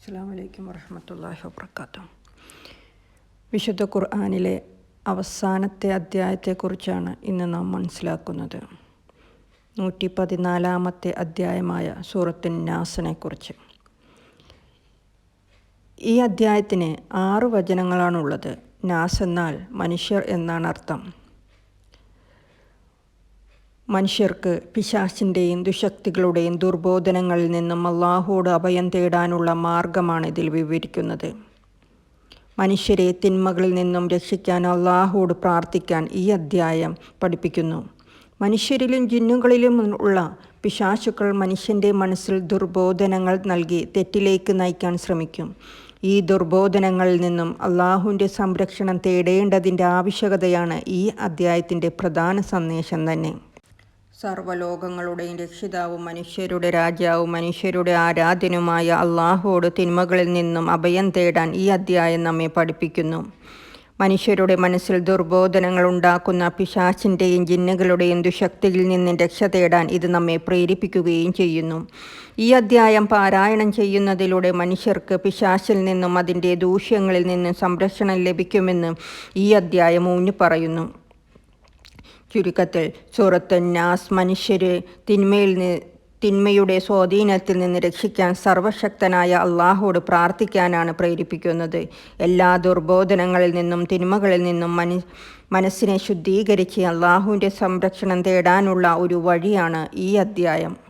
അസ്സാം വലൈക്കും വറഹമത്തല്ലാഹി വാബർക്കാത്തു വിശുദ്ധ ഖുർആാനിലെ അവസാനത്തെ അധ്യായത്തെക്കുറിച്ചാണ് ഇന്ന് നാം മനസ്സിലാക്കുന്നത്. നൂറ്റി പതിനാലാമത്തെ അധ്യായമായ സൂറത്തിൻ നാസിനെക്കുറിച്ച്. ഈ അധ്യായത്തിന് ആറ് വചനങ്ങളാണുള്ളത്. നാസ് എന്നാൽ മനുഷ്യർ എന്നാണ് അർത്ഥം. മനുഷ്യർക്ക് പിശാസിന്റെയും ദുശക്തികളുടെയും ദുർബോധനങ്ങളിൽ നിന്നും അള്ളാഹുവോട് അഭയം തേടാനുള്ള മാർഗമാണ് ഇതിൽ വിവരിക്കുന്നത്. മനുഷ്യരെ തിന്മകളിൽ നിന്നും രക്ഷിക്കാൻ അള്ളാഹുവോട് പ്രാർത്ഥിക്കാൻ ഈ അധ്യായം പഠിപ്പിക്കുന്നു. മനുഷ്യരിലും ജിന്നുകളിലും ഉള്ള പിശാശുക്കൾ മനുഷ്യന്റെ മനസ്സിൽ ദുർബോധനങ്ങൾ നൽകി തെറ്റിലേക്ക് നയിക്കാൻ ശ്രമിക്കും. ഈ ദുർബോധനങ്ങളിൽ നിന്നും അള്ളാഹുവിന്റെ സംരക്ഷണം തേടേണ്ടതിന്റെ ആവശ്യകതയാണ് ഈ അധ്യായത്തിന്റെ പ്രധാന സന്ദേശം തന്നെ. സർവലോകങ്ങളുടെയും രക്ഷിതാവും മനുഷ്യരുടെ രാജാവും മനുഷ്യരുടെ ആരാധ്യനുമായ അള്ളാഹുവോട് തിന്മകളിൽ നിന്നും അഭയം തേടാൻ ഈ അധ്യായം നമ്മെ പഠിപ്പിക്കുന്നു. മനുഷ്യരുടെ മനസ്സിൽ ദുർബോധനങ്ങൾ ഉണ്ടാക്കുന്ന പിശാച്ചിന്റെയും ജിന്നുകളുടെയും ദുശക്തിയിൽ നിന്നും രക്ഷ തേടാൻ ഇത് നമ്മെ പ്രേരിപ്പിക്കുകയും ചെയ്യുന്നു. ഈ അധ്യായം പാരായണം ചെയ്യുന്നതിലൂടെ മനുഷ്യർക്ക് പിശാച്ചിൽ നിന്നും അതിന്റെ ദൂഷ്യങ്ങളിൽ നിന്നും സംരക്ഷണം ലഭിക്കുമെന്ന് ഈ അധ്യായം ഊന്നി പറയുന്നു ചുരുക്കത്തിൽ സൂറത്ത് നാസ് മനുഷ്യരെ തിന്മയിൽ തിന്മയുടെ സ്വാധീനത്തിൽ നിന്ന് രക്ഷിക്കാൻ സർവശക്തനായ അള്ളാഹുവോട് പ്രാർത്ഥിക്കാനാണ് പ്രേരിപ്പിക്കുന്നത്. എല്ലാ ദുർബോധനങ്ങളിൽ നിന്നും തിന്മകളിൽ നിന്നും മനു മനസ്സിനെ ശുദ്ധീകരിച്ച് അള്ളാഹുവിന്റെ സംരക്ഷണം തേടാനുള്ള ഒരു വഴിയാണ് ഈ അധ്യായം.